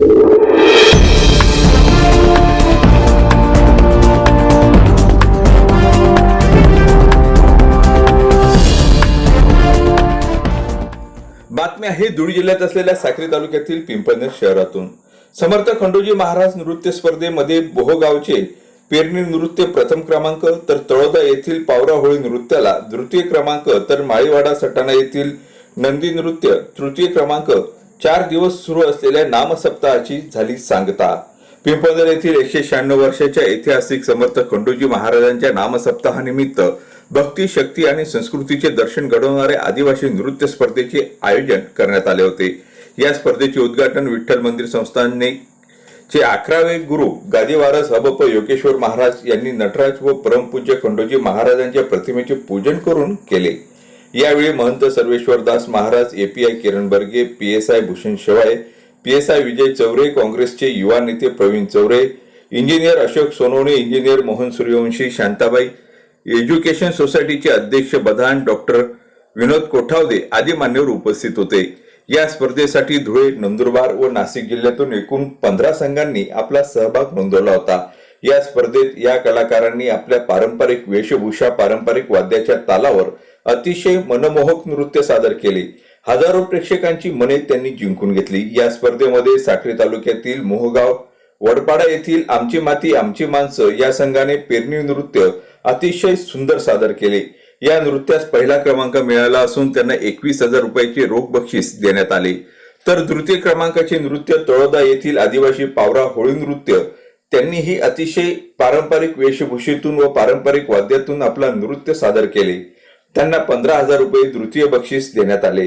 बातमी आहे धुळे जिल्ह्यात असलेल्या साक्री तालुक्यातील पिंपळनेर शहरातून. समर्थ खंडोजी महाराज नृत्य स्पर्धेमध्ये बोहगावचे पेरणी नृत्य प्रथम क्रमांक तर तळोदा येथील पावरा होळी नृत्याला द्वितीय क्रमांक तर माळीवाडा सटाणा येथील नंदी नृत्य तृतीय क्रमांक चार दिवस सुरू असलेल्या नामसप्ताहाची झाली सांगता. पिंपळदर येथील एकशे शहाण्णव वर्षाच्या ऐतिहासिक समर्थ खंडोजी महाराजांच्या नामसप्ताहानिमित्त भक्ती शक्ती आणि संस्कृतीचे दर्शन घडवणाऱ्या आदिवासी नृत्य स्पर्धेचे आयोजन करण्यात आले होते. या स्पर्धेचे उद्घाटन विठ्ठल मंदिर संस्थानने चे अकरावे गुरु गादीवारस हबप योगेश्वर महाराज यांनी नटराज व परमपूज्य खंडोजी महाराजांच्या प्रतिमेचे पूजन करून केले. यावेळी Mahant Sarveshwardas Maharaj API Kiran Barge PSI Bhushan Shewale PSI Vijay Chaure काँग्रेसचे युवा नेते Pravin Chaure engineer Ashok Sonawane engineer Mohan Suryavanshi Shantabai education सोसायटीचे अध्यक्ष बधान डॉक्टर विनोद कोठावदे आदी मान्यवर उपस्थित होते. या स्पर्धेसाठी धुळे नंदुरबार व नाशिक जिल्ह्यातून एकूण पंधरा संघांनी आपला सहभाग नोंदवला होता. या स्पर्धेत या कलाकारांनी आपल्या पारंपरिक वेशभूषा पारंपरिक वाद्याच्या तालावर अतिशय मनमोहक नृत्य सादर केले. हजारो प्रेक्षकांची मने त्यांनी जिंकून घेतली. या स्पर्धेमध्ये साखरे तालुक्यातील मोहगाव वडपाडा येथील आमची माती आमची माणसं या संघाने पेरणी नृत्य अतिशय सुंदर सादर केले. या नृत्यास पहिला क्रमांक मिळाला असून त्यांना एकवीस हजार रुपयाचे रोख बक्षीस देण्यात आले. तर तृतीय क्रमांकाचे नृत्य तळोदा येथील आदिवासी पावरा होळी नृत्य त्यांनीही अतिशय पारंपरिक वेशभूषेतून व पारंपरिक वाद्यातून आपला नृत्य सादर केले. त्यांना पंधरा हजार रुपये तृतीय बक्षीस देण्यात आले.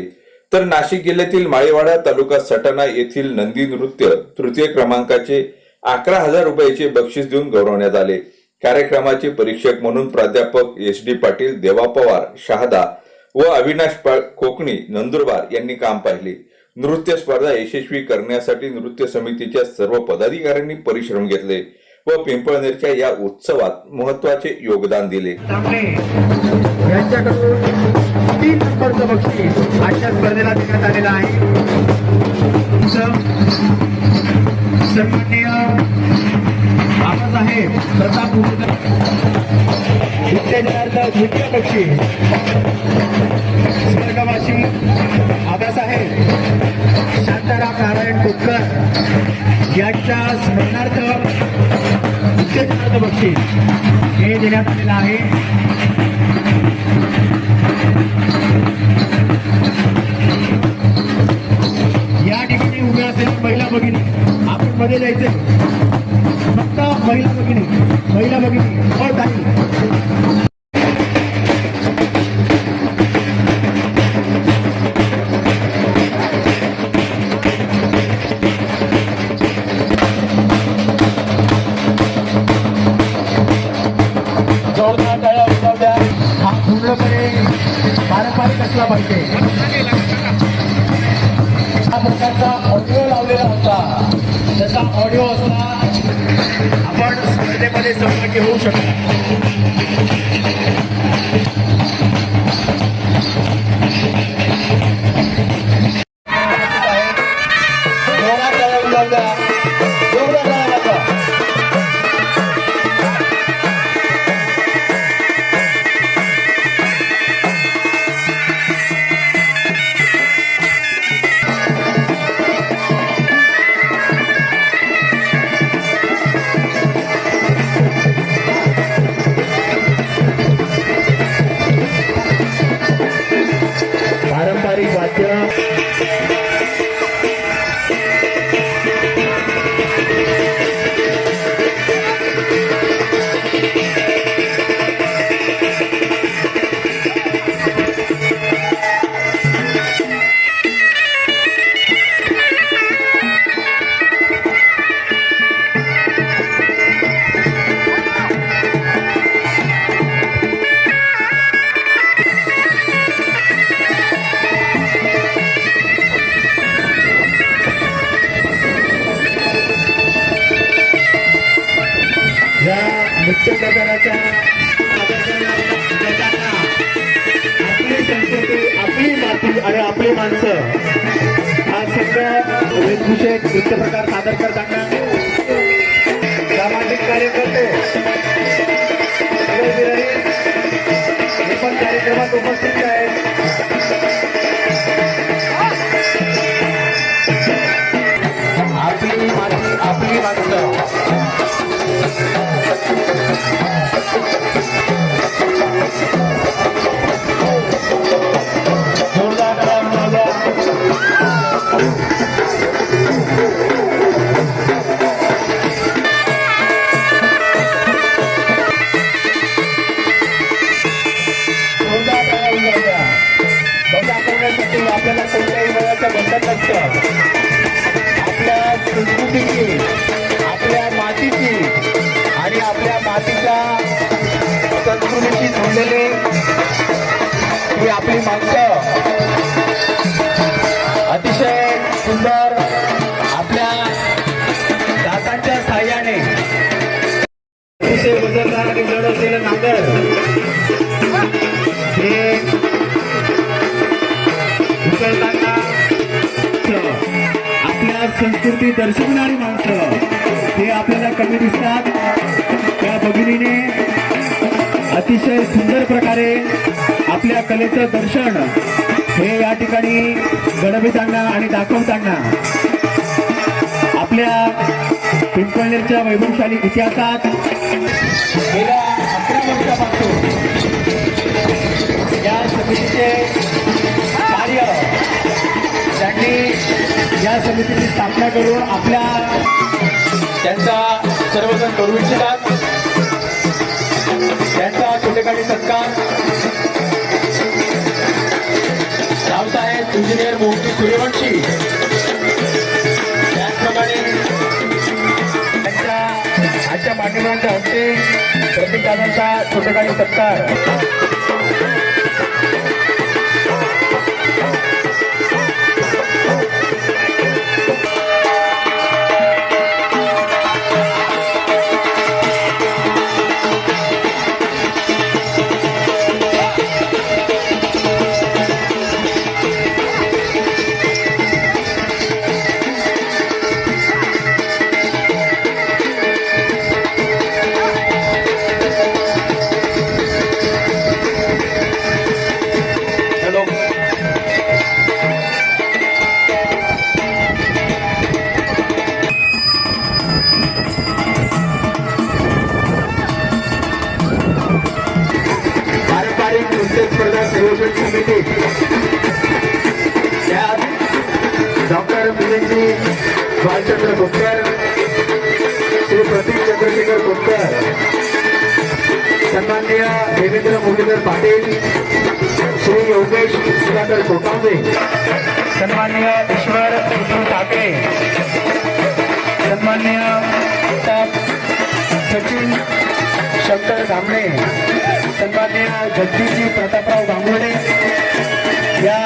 तर नाशिक जिल्ह्यातील माळेवाडा तालुका सटाणा येथील नंदी नृत्य तृतीय क्रमांकाचे अकरा हजार रुपयाचे बक्षीस देऊन गौरवण्यात आले. कार्यक्रमाचे परीक्षक म्हणून प्राध्यापक एस डी पाटील देवा पवार शहादा व अविनाश कोकणी नंदुरबार यांनी काम पाहिले. नृत्य स्पर्धा यशस्वी करण्यासाठी नृत्य समितीच्या सर्व पदाधिकाऱ्यांनी परिश्रम घेतले. व पिंपळनेरच्या या उत्सवात महत्त्वाचे योगदान दिले. तांबे यांच्याकडून तीन नंबरचं बक्षीस आजच्या स्पर्धेला देण्यात आलेलं आहे. सं- सन्माननीय बाबासाहेब प्रताप मुकुंद उत्तेजनार्थ द्वितीय बक्षीस. स्वर्गवासी आबासाहेब शांताराम नारायण कोतकर यांच्या स्मरणार्थ उत्तेजनार्थ बक्षीस. हे देण्यात आलेलं आहे. या ठिकाणी उभ्या असेल महिला भगिनी. आपण मध्ये जायचे फक्त महिला भगिनी. महिला भगिनी. हो ताई. प्रकारचा ऑडिओ लावलेला होता. त्याचा ऑडिओ असता आपण स्पर्धेमध्ये सहभागी होऊ शकतो. नृत्य प्रकाराच्या आपली संस्कृती आपली माती आणि आपली माणसं हा सगळ्या वेशभूषेत नृत्य प्रकार सादर करताना सामाजिक कार्यकर्ते पण कार्यक्रमात उपस्थित आपल्याला कोणत्याही वयाचं बंधन नसतं. आपल्या संस्कृतीची आपल्या मातीची आणि आपल्या मातीच्या संस्कृतीशी जोडलेले ही आपली माणसं. अतिशय सुंदर आपल्या दातांच्या साह्याने. अतिशय वजनदार आणि जड असलेलं नांगर. हे आपल्या संस्कृती दर्शवणारी माणसं हे आपल्याला कमी दिसतात. त्या भगिनीने अतिशय सुंदर प्रकारे आपल्या कलेचं दर्शन हे या ठिकाणी घडविताना आणि दाखवताना आपल्या पिंपळनेरच्या वैभवशाली इतिहासात गेल्या अकरा वर्षापासून या समितीचे या समितीची स्थापना करून आपल्या त्यांचा सर्वजण करू इच्छितात. त्यांचा छोटेखानी सत्कार. रावसाहेब इंजिनियर मोहती सूर्यवंशी. त्याचप्रमाणे त्यांच्या आजच्या पाठिंबांच्या हस्ते प्रतीकदादांचा छोटेखानी सत्कार. स्पर्धा समिती त्यात डॉक्टर मिलिंदजी बालचंद्र कोतकर श्री प्रतीक चंद्रशेखर कोतकर सन्माननीय देवेंद्र मुरलीधर पाटील श्री योगेश सुधाकर कोकांबे सन्माननीय ईश्वर विष्णू ठाकरे सन्माननीय सचिन शंकर धामणे सन्मान्य जगदीशजी प्रतापराव गांगुर्डे या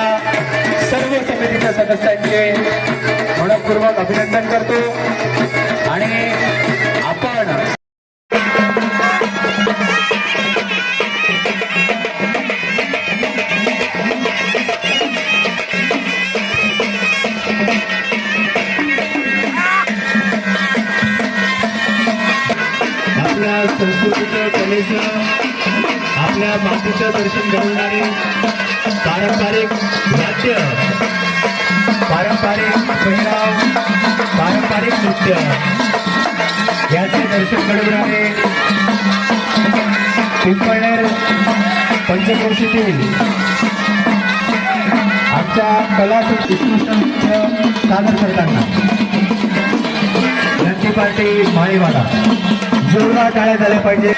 सर्व समितीच्या सदस्यांचे मनपूर्वक अभिनंदन करतो. आणि आपण आपल्या कलेचं आपल्या मातीचं दर्शन घडवणारे पारंपरिक नाट्य पारंपरिक पहिराव पारंपरिक नृत्य. याचे दर्शन घडवणारे पिंपळनेर पंचक्रोशीतील आमच्या कला उत्कृष्ट नृत्य सादर करताना. क्रांती पार्टी माळीवाला जोरदार टाळ्या झाल्या पाहिजे.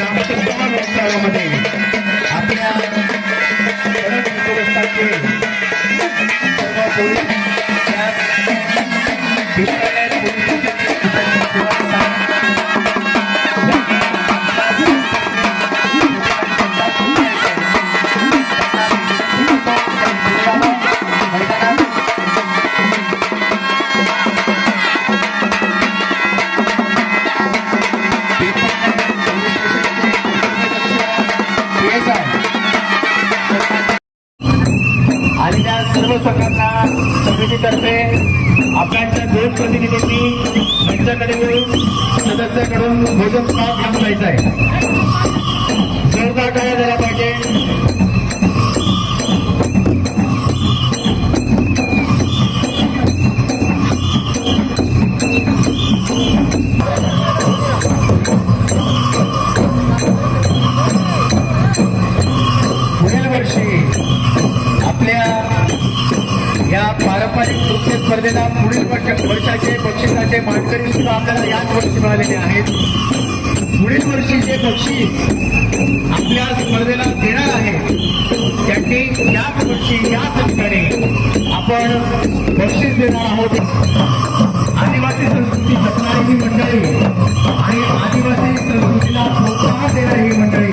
सत्कार महोत्सवामध्ये आपल्या कडक बंदोबस्ताचे सर्व स्टॉक आहे. जोरदार टाळ्या झाला पाहिजे. स्पर्धेला पुढील वर्ष वर्षाचे बक्षिसाचे मानकरी सुद्धा आपल्याला याच वर्षी मिळालेले आहेत. पुढील वर्षी जे बक्षीस आपल्या स्पर्धेला देणार आहे. त्यांनी याच वर्षी याच ठिकाणी आपण बक्षीस देणार आहोत. आदिवासी संस्कृती जपणारी ही मंडळी आणि आदिवासी संस्कृतीला प्रोत्साहन देणारी ही मंडळी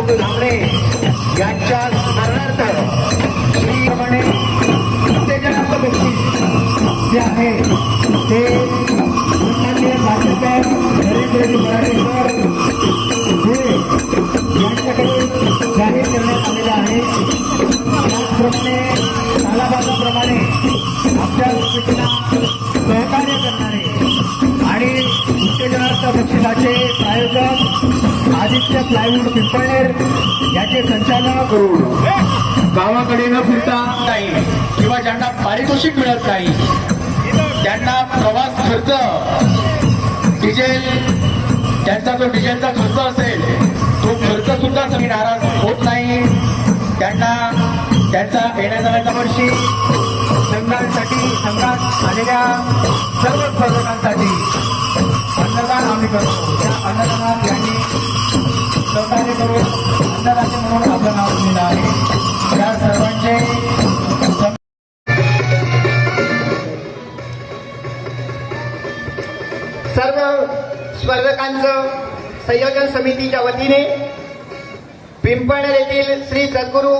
प्लायवूड पिंपळनेर याचे संचालक करून गावाकडे न फिरता नाही किंवा ज्यांना पारितोषिक मिळत नाही त्यांना प्रवास खर्च डिझेल त्यांचा जो डिझेलचा खर्च असेल तो खर्च सुद्धा सगळी नाराज होत नाही. त्यांना त्यांचा येण्या जाण्याच्या वर्षी संघांसाठी संघात आलेल्या सर्व स्पर्धकांसाठी अन्नदान आम्ही करतो. त्या अन्नदानात यांनी सहकार्य करून अन्नदाते म्हणून आपलं नाव दिलेलं आहे. या सर्वांचे सर्व स्पर्धकांचं संयोजन समितीच्या वतीने पिंपळनेर येथील श्री सद्गुरू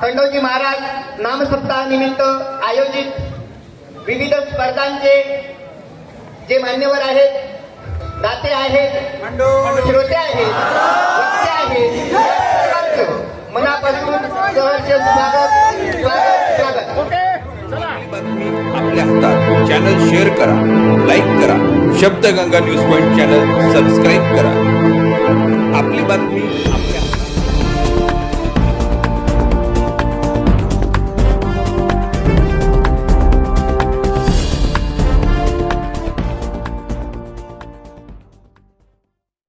खंडोजी महाराज नामसप्ताहानिमित्त आयोजित विविध स्पर्धांचे जे मान्यवर आहेत दाते आहेत. श्रोते आहेत. वक्ते आहेत. सर्वांचं मनापासून सहर्ष स्वागत स्वागत स्वागत. बातमी आपल्या हातात चॅनल शेअर करा लाईक करा Shabdganga news point channel subscribe करा. आपली बातमी आपल्या